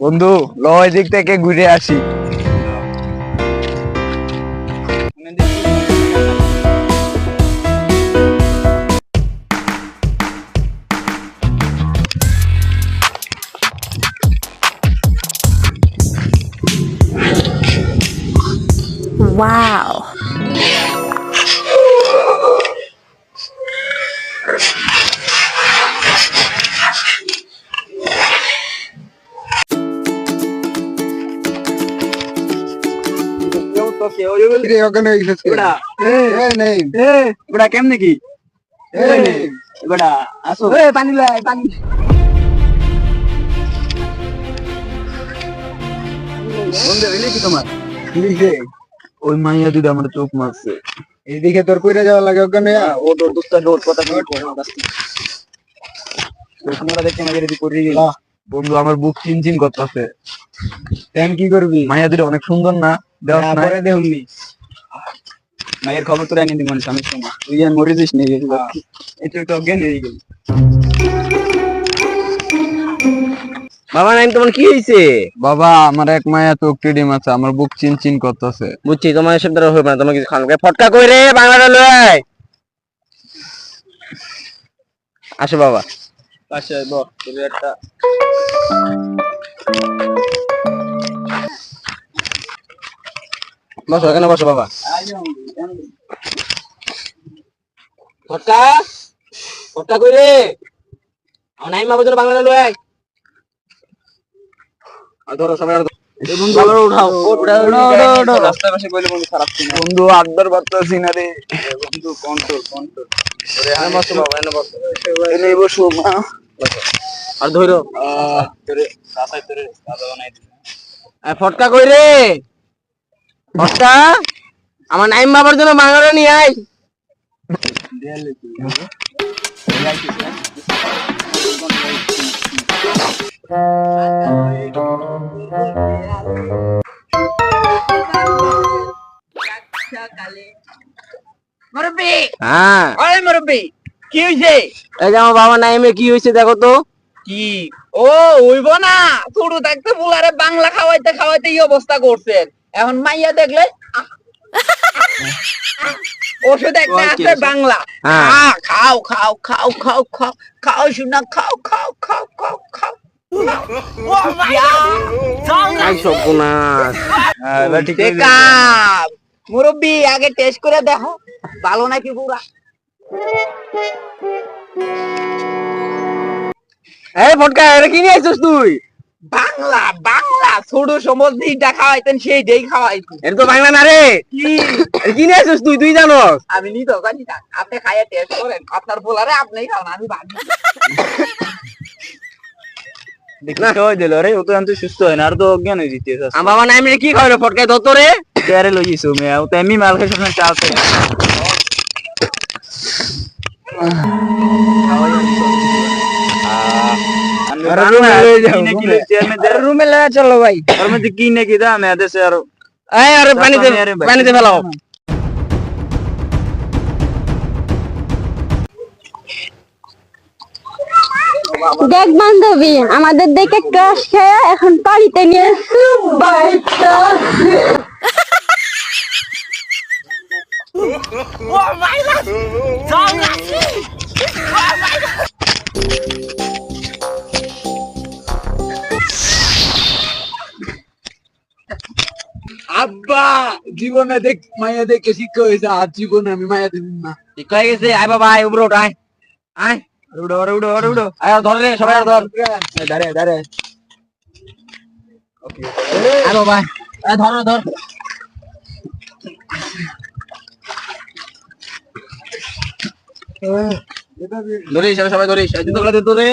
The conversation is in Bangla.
বন্ধু লয় দিক থেকে ঘুরে আসি Wow. কেমনে কি? বেটা আসো। পানি লাই, পানি। বন্ধু হইলে কি তোমার? ওই মাইয়া দুটো আমার চোখ মারছে। এইদিকে তোর কইরা যাওয়া লাগে ওখানে। ও তোর কথা তোমরা রেডি করে বন্ধু আমার বুক চিনচিন করতেছে। তেন কি করবি? মাইয়া দুটো অনেক সুন্দর না পরে দেখুননি মায়ের খবর তোরা এনে দিব আমি সময় তুই আর মরে যাস নেই এটা একটু অজ্ঞান হয়ে গেল। বাবা নাইম তোমার কি হয়েছে? বাবা আমার এক মায়া চোখ টিডিম আছে আমার বুক চিনচিন করতেছে। বুঝছি তোমার এসব দ্বারা হবে না তোমার কিছু খান ফটকা কই রে বাংলাটা লয় আসো বাবা। আচ্ছা তোর একটা বসো এখানে বসো বাবা। ফটকা ফটকা কই রে? আমার নাইম বাবা জন্য বাংলাটা লয় আর ধরো সবাই বন্ধু বাবা উঠাও। উঠাও উঠাও রাস্তার পাশে বলে বন্ধু খারাপ আড্ডার রে। Control control. আর ধরো। ফটকা কই রে? ফটকা আমার নাইম বাবার জন্য বাংলাটা নিয়ে তুই মুরব্বি হ্যাঁ। ওই মুরব্বি কি হইছে? এই যে আমার বাবা নাইমে কি হয়েছে দেখো তো। কি? ও হইব না। ছোট থাকতে বুলারে বাংলা খাওয়াইতে খাওয়াইতে এই অবস্থা করছেন। এখন মাইয়া দেখলে ওষুধ একটা আছে বাংলা। হ্যাঁ। খাও খাও খাও খাও খাও খাও শোনা খাও খাও খাও খাও খাও হ্যাঁ মুরব্বি আগে টেস্ট করে দেখো। ভালো নাকি পুরা এই ফটকা এটা কি নিয়ে আইছিস তুই? বাংলা বাংলা ছোট খাওয়াইতেন সেই যেই খাওয়াইতেন। এটা তো বাংলা না রে। কি? নিয়ে আইছিস তুই? তুই জানোস। আমি নি তো জানি না। আপনি খাইয়ে টেস্ট করেন। আপনার পোলারে আপনিই খাওয়ান আমি ভাবি দেখতে হয় দিল রে? ও তো আমি সুস্থ হয় না আর তো অজ্ঞান হয়ে আমার নাইমে কি খাওয়ালো ফটকায় ধর তো রে। তেরে লই যাইছো মে ও তো এমনি মাল খাই সবসময় চা রুমে লয়ে চলো ভাই। মধ্যে কি নাকি আর। আরে পানিতে পানিতে ফেলাও। দেখ বান্ধবী আমাদের দেখে ক্রাশ খেয়ে এখন বাড়িতে নিয়ে জীবনে দেখ মায়া দেখে শিক্ষা হয়েছে আর জীবনে আমি মায়া দিব না। ঠিক হয়ে গেছে আয় বাবা আয় ওঠ আয়। আয় উড়ো উড়ো উড়ো উড়ো আয় ধর রে সবাই ধর। দাঁড়ে দাঁড়ে আয় বাবা আয়। ধর ধর। ধরিস সবাই সবাই ধরিস। এই জুতোগুলো দে তো রে